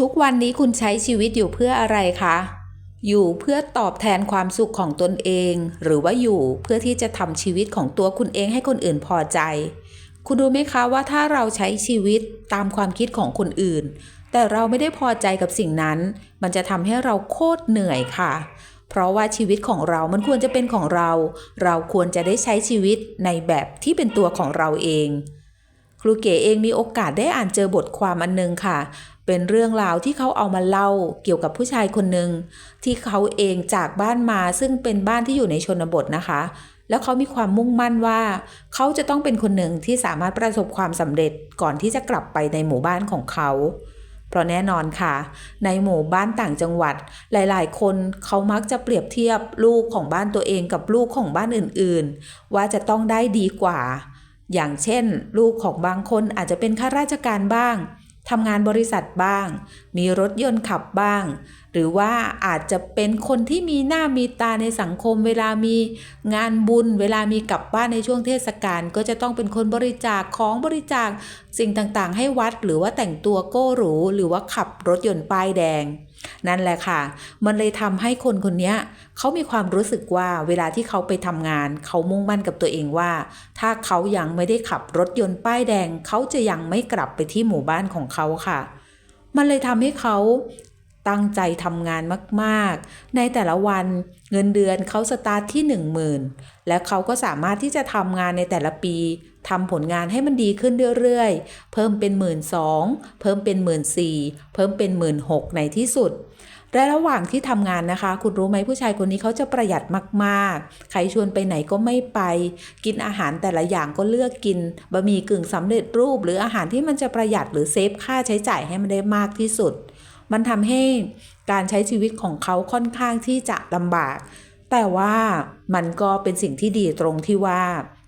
ทุกวันนี้คุณใช้ชีวิตอยู่เพื่ออะไรคะ อยู่เพื่อตอบแทนความสุขของตนเอง หรือว่าอยู่เพื่อที่จะทำชีวิตของตัวคุณเองให้คนอื่นพอใจ คุณรู้ไหมคะว่าถ้าเราใช้ชีวิตตามความคิดของคนอื่น แต่เราไม่ได้พอใจกับสิ่งนั้น มันจะทำให้เราโคตรเหนื่อยค่ะเพราะว่าชีวิตของเรามันควรจะเป็นของเรา เราควรจะได้ใช้ชีวิตในแบบที่เป็นตัวของเราเอง ครูเก๋เองมีโอกาสได้อ่านเจอบทความอันนึงค่ะ เป็นเรื่องราวที่เขาเอามาเล่าเกี่ยวกับผู้ชายคนหนึ่งที่เขาเองจากบ้านมาซึ่งเป็นบ้านที่อยู่ในชนบทนะคะ แล้วเขามีความมุ่งมั่นว่า เขาจะต้องเป็นคนหนึ่งที่สามารถประสบความสำเร็จก่อนที่จะกลับไปในหมู่บ้านของเขาเพราะแน่นอนค่ะ ในหมู่บ้านต่างจังหวัด หลายๆ คนเขามักจะเปรียบเทียบลูกของบ้านตัวเองกับลูกของบ้านอื่นๆ ว่าจะต้องได้ดีกว่า อย่างเช่น ลูกของบางคนอาจจะเป็นข้าราชการบ้าง ทำงานบริษัทบ้าง มีรถยนต์ขับบ้าง หรือว่าอาจจะเป็นคนที่มีหน้ามีตาในสังคม เวลามีงานบุญ เวลามีกลับบ้านในช่วงเทศกาลก็จะต้องเป็นคนบริจาคของบริจาคสิ่งต่างๆ ให้วัด หรือว่าแต่งตัวโก้หรูหรือว่าขับรถยนต์ป้ายแดง นั่นแหละค่ะ มันเลยทำให้คนคนนี้เขามีความรู้สึกว่าเวลาที่เขาไปทำงาน เขามุ่งมั่นกับตัวเองว่า ถ้าเขายังไม่ได้ขับรถยนต์ป้ายแดง เขาจะยังไม่กลับไปที่หมู่บ้านของเขาค่ะ มันเลยทำให้เขา ตั้งใจทำงานมากๆ ในแต่ละวันเงินเดือนเขาสตาร์ทที่ 10,000 และเขาก็สามารถที่จะทำงานในแต่ละปีทำผลงานให้มันดีขึ้นเรื่อยๆ เพิ่มเป็น 1 2ื่นเพิ่มเป็น 1 4ื่นเพิ่มเป็น 1 6ื่นในที่สุดและระหว่างที่ทำงานนะคะ คุณรู้ไหมผู้ชายคนนี้เขาจะประหยัดมากๆ ใครชวนไปไหนก็ไม่ไป กินอาหารแต่ละอย่างก็เลือกกินบะหมี่กึ่งสำเร็จรูป หรืออาหารที่มันจะประหยัดหรือเซฟค่าใช้จ่ายให้มันได้มากที่สุด มันทำให้การใช้ชีวิตของเขาค่อนข้างที่จะลำบาก แต่ว่ามันก็เป็นสิ่งที่ดีตรงที่ว่า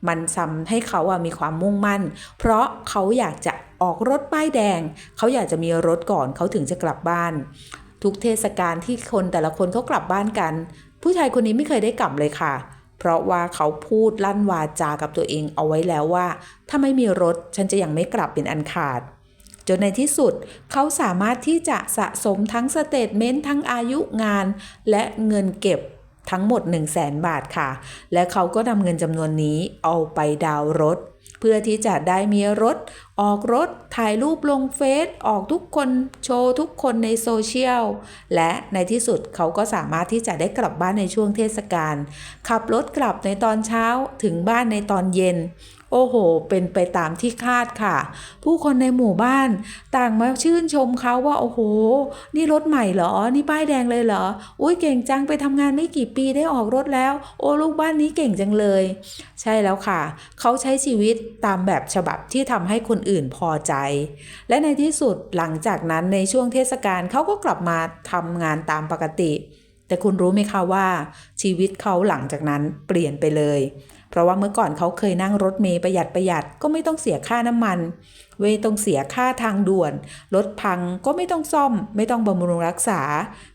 มันทำให้เขาอะมีความมุ่งมั่น เพราะเขาอยากจะออกรถป้ายแดง เขาอยากจะมีรถก่อนเขาถึงจะกลับบ้าน ทุกเทศกาลที่คนแต่ละคนเขากลับบ้านกัน ผู้ชายคนนี้ไม่เคยได้กลับเลยค่ะ เพราะว่าเขาพูดลั่นวาจากับตัวเองเอาไว้แล้วว่า ถ้าไม่มีรถฉันจะยังไม่กลับเป็นอันขาด จนในที่สุดเขาสามารถที่จะสะสมทั้งสเตทเมนต์ทั้งอายุงาน และเงินเก็บทั้งหมด 1 0 0 0 0แสนบาทค่ะ และเขาก็นำเงินจำนวนนี้เอาไปดาวรถ เพื่อที่จะได้มีรถ ออกรถ ถ่ายรูปลงเฟซ ออกทุกคนโชว์ทุกคนในโซเชียล และในที่สุดเขาก็สามารถที่จะได้กลับบ้านในช่วงเทศกาล ขับรถกลับในตอนเช้าถึงบ้านในตอนเย็น โอ้โห เป็นไปตามที่คาดค่ะ ผู้คนในหมู่บ้าน ต่างมาชื่นชมเขาว่า โอ้โห นี่รถใหม่เหรอ นี่ป้ายแดงเลยเหรอ อุ้ยเก่งจังไปทำงานไม่กี่ปีได้ออกรถแล้ว โอ้ลูกบ้านนี้เก่งจังเลย ใช่แล้วค่ะ เขาใช้ชีวิตตามแบบฉบับที่ทำให้คนอื่นพอใจ และในที่สุดหลังจากนั้นในช่วงเทศกาลเขาก็กลับมาทำงานตามปกติ แต่คุณรู้ไหมคะว่า ชีวิตเขาหลังจากนั้นเปลี่ยนไปเลย ราะว่าเมื่อก่อนเขาเคยนั่งรถเมย์ประหยัดประหยัดก็ไม่ต้องเสียค่าน้ำมันไม่ต้องเสียค่าทางด่วน รถพังก็ไม่ต้องซ่อม ไม่ต้องบำรุงรักษา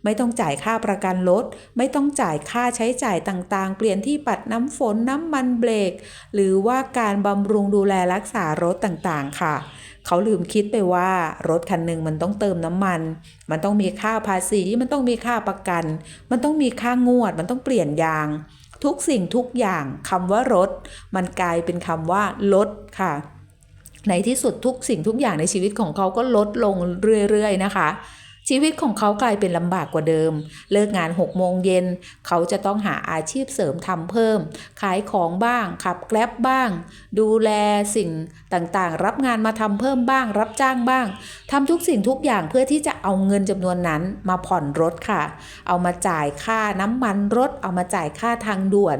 ไม่ต้องจ่ายค่าประกันรถ ไม่ต้องจ่ายค่าใช้จ่ายต่างๆ เปลี่ยนที่ปัดน้ำฝนน้ำมันเบรก หรือว่าการบำรุงดูแลรักษารถต่างๆ ค่ะเขาลืมคิดไปว่ารถคันหนึ่งมันต้องเติมน้ำมัน มันต้องมีค่าภาษี มันต้องมีค่าประกัน มันต้องมีค่างวด มันต้องเปลี่ยนยาง ทุกสิ่งทุกอย่างคำว่ารถ มันกลายเป็นคำว่าลดค่ะ ในที่สุดทุกสิ่งทุกอย่างในชีวิตของเขาก็ลดลงเรื่อยๆนะคะ ชีวิตของเขากลายเป็นลำบากกว่าเดิม เลิกงาน6โมงเย็น เขาจะต้องหาอาชีพเสริมทำเพิ่ม ขายของบ้าง ขับแกล็บบ้าง ดูแลสิ่งต่างๆ รับงานมาทำเพิ่มบ้าง รับจ้างบ้างทำทุกสิ่งทุกอย่างเพื่อที่จะเอาเงินจำนวนนั้นมาผ่อนรถค่ะ เอามาจ่ายค่าน้ำมันรถ เอามาจ่ายค่าทางด่วน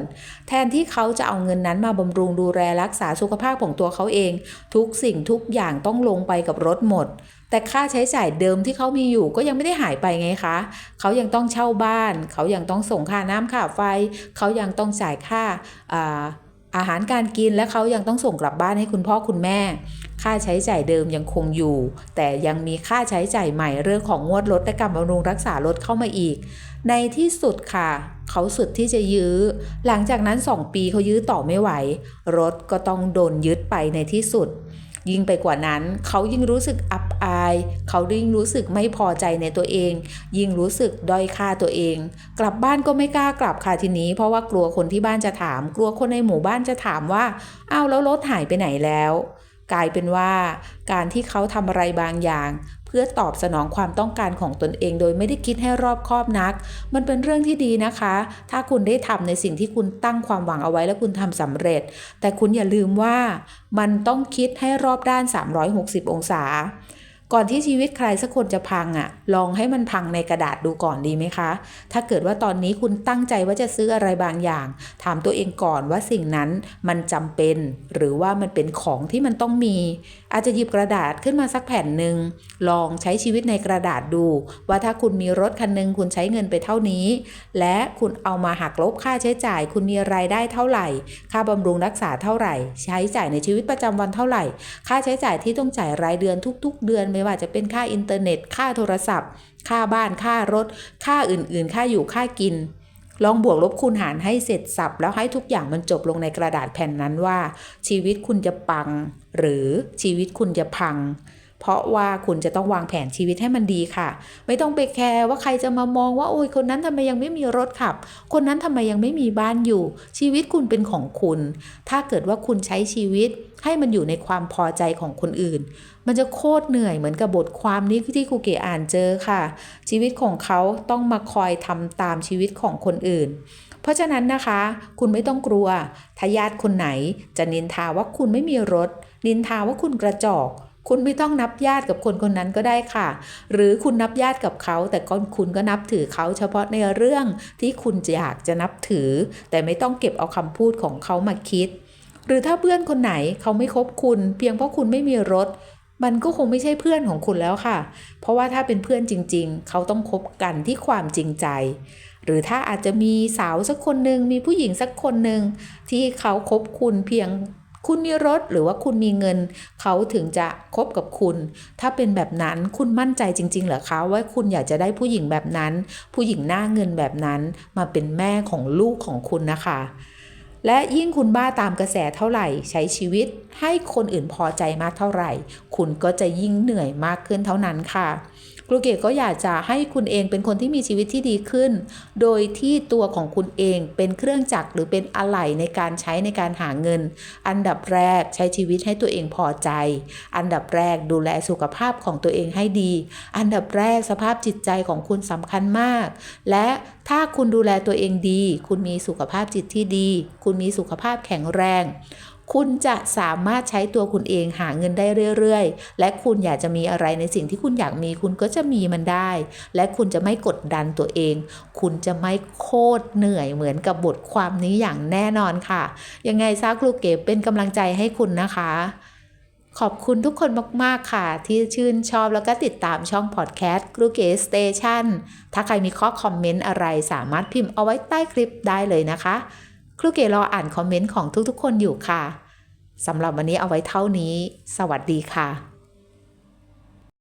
แทนที่เขาจะเอาเงินนั้นมาบำรุงดูแลรักษาสุขภาพของตัวเขาเอง ทุกสิ่งทุกอย่างต้องลงไปกับรถหมด แต่ค่าใช้จ่ายเดิมที่เขามีอยู่ก็ยังไม่ได้หายไปไงคะ เขายังต้องเช่าบ้าน เขายังต้องส่งค่าน้ำค่าไฟ เขายังต้องจ่ายค่าอาอาหารการกินและเขายังต้องส่งกลับบ้านให้คุณพ่อคุณแม่ ค่าใช้จ่ายเดิมยังคงอยู่ แต่ยังมีค่าใช้จ่ายใหม่เรื่องของงวดรถและการบำรุงรักษารถเข้ามาอีก ในที่สุดค่ะ เขาสุดที่จะยื้อ หลังจากนั้น 2 ปีเขายื้อต่อไม่ไหว รถก็ต้องโดนยึดไปในที่สุด ยิ่งไปกว่านั้น เขายิ่งรู้สึกอับอาย เขายิ่งรู้สึกไม่พอใจในตัวเอง ยิ่งรู้สึกด้อยค่าตัวเอง กลับบ้านก็ไม่กล้ากลับค่ะทีนี้ เพราะว่ากลัวคนที่บ้านจะถาม กลัวคนในหมู่บ้านจะถามว่าอ้าวแล้วรถหายไปไหนแล้ว กลายเป็นว่า การที่เขาทำอะไรบางอย่าง พื่อตอบสนองความต้องการของตนเอง โดยไม่ได้คิดให้รอบคอบนัก มันเป็นเรื่องที่ดีนะคะ ถ้าคุณได้ทำในสิ่งที่คุณตั้งความหวังเอาไว้และคุณทำสำเร็จ แต่คุณอย่าลืมว่ามันต้องคิดให้รอบด้าน 360 องศา ก่อนที่ชีวิตใครสักคนจะพังอะ่ะ ลองให้มันพังในกระดาษดูก่อนดีไหมคะ ถ้าเกิดว่าตอนนี้คุณตั้งใจว่าจะซื้ออะไรบางอย่าง ถามตัวเองก่อนว่าสิ่งนั้นมันจำเป็น หรือว่ามันเป็นของที่มันต้องมี อาจจะหยิบกระดาษขึ้นมาสักแผ่นหนึ่งลองใช้ชีวิตในกระดาษดู ว่าถ้าคุณมีรถคันหนึ่งคุณใช้เงินไปเท่านี้ และคุณเอามาหักลบค่าใช้จ่าย คุณมีรายได้เท่าไหร่ ค่าบำรุงรักษาเท่าไหร่ ใช้จ่ายในชีวิตประจำวันเท่าไหร่ ค่าใช้จ่ายที่ต้องจ่ายรายเดือนทุก ๆ เดือนไม่ว่าจะเป็นค่าอินเทอร์เน็ต ค่าโทรศัพท์ ค่าบ้าน ค่ารถ ค่าอื่นๆ ค่าอยู่ ค่ากิน ลองบวกลบคูณหารให้เสร็จสับ แล้วให้ทุกอย่างมันจบลงในกระดาษแผ่นนั้นว่า ชีวิตคุณจะปัง หรือชีวิตคุณจะพัง เพราะว่าคุณจะต้องวางแผนชีวิตให้มันดีค่ะ ไม่ต้องไปแคร์ว่าใครจะมามองว่าโอ้ยคนนั้นทำไมยังไม่มีรถขับ คนนั้นทำไมยังไม่มีบ้านอยู่ ชีวิตคุณเป็นของคุณ ถ้าเกิดว่าคุณใช้ชีวิตให้มันอยู่ในความพอใจของคนอื่น มันจะโคตรเหนื่อยเหมือนกับบทความนี้ที่ครูเก๋อ่านเจอค่ะ ชีวิตของเขาต้องมาคอยทำตามชีวิตของคนอื่นเพราะฉะนั้นนะคะ คุณไม่ต้องกลัว ถ้าญาติคนไหนจะนินทาว่าคุณไม่มีรถ นินทาว่าคุณกระจอก คุณไม่ต้องนับญาติกับคนคนนั้นก็ได้ค่ะ หรือคุณนับญาติกับเขา แต่ก็คุณก็นับถือเขาเฉพาะในเรื่องที่คุณอยากจะนับถือ แต่ไม่ต้องเก็บเอาคำพูดของเขามาคิด หรือถ้าเพื่อนคนไหนเขาไม่คบคุณ เพียงเพราะคุณไม่มีรถ มันก็คงไม่ใช่เพื่อนของคุณแล้วค่ะ เพราะว่าถ้าเป็นเพื่อนจริง ๆ เขาต้องคบกันที่ความจริงใจ หรือถ้าอาจจะมีสาวสักคนหนึ่งมีผู้หญิงสักคนหนึ่งที่เขาคบคุณเพียง คุณมีรถหรือว่าคุณมีเงิน เขาถึงจะคบกับคุณ ถ้าเป็นแบบนั้นคุณมั่นใจจริง ๆ เหรอคะว่าคุณอยากจะได้ผู้หญิงแบบนั้น ผู้หญิงหน้าเงินแบบนั้นมาเป็นแม่ของลูกของคุณนะคะและยิ่งคุณบ้าตามกระแสเท่าไหร่ ใช้ชีวิตให้คนอื่นพอใจมากเท่าไหร่คุณก็จะยิ่งเหนื่อยมากขึ้นเท่านั้นค่ะครูเกศก็อยากจะให้คุณเองเป็นคนที่มีชีวิตที่ดีขึ้น โดยที่ตัวของคุณเองเป็นเครื่องจักรหรือเป็นอะไหล่ในการใช้ในการหาเงิน อันดับแรกใช้ชีวิตให้ตัวเองพอใจ อันดับแรกดูแลสุขภาพของตัวเองให้ดี อันดับแรกสภาพจิตใจของคุณสำคัญมาก และถ้าคุณดูแลตัวเองดี คุณมีสุขภาพจิตที่ดี คุณมีสุขภาพแข็งแรง คุณจะสามารถใช้ตัวคุณเองหาเงินได้เรื่อยๆ และคุณอยากจะมีอะไรในสิ่งที่คุณอยากมี คุณก็จะมีมันได้ และคุณจะไม่กดดันตัวเอง คุณจะไม่โคตรเหนื่อยเหมือนกับบทความนี้อย่างแน่นอนค่ะ ยังไงซาครูเก๋เป็นกำลังใจให้คุณนะคะขอบคุณทุกคนมาก ๆ ค่ะ ที่ชื่นชอบแล้วก็ติดตามช่องพอดแคสต์ครูเกสเตชันถ้าใครมีข้อคอมเมนต์อะไรสามารถพิมพ์เอาไว้ใต้คลิปได้เลยนะคะ ครูเก๋รออ่านคอมเมนต์ของทุกๆ คนอยู่ค่ะสำหรับวันนี้เอาไว้เท่านี้ สวัสดีค่ะ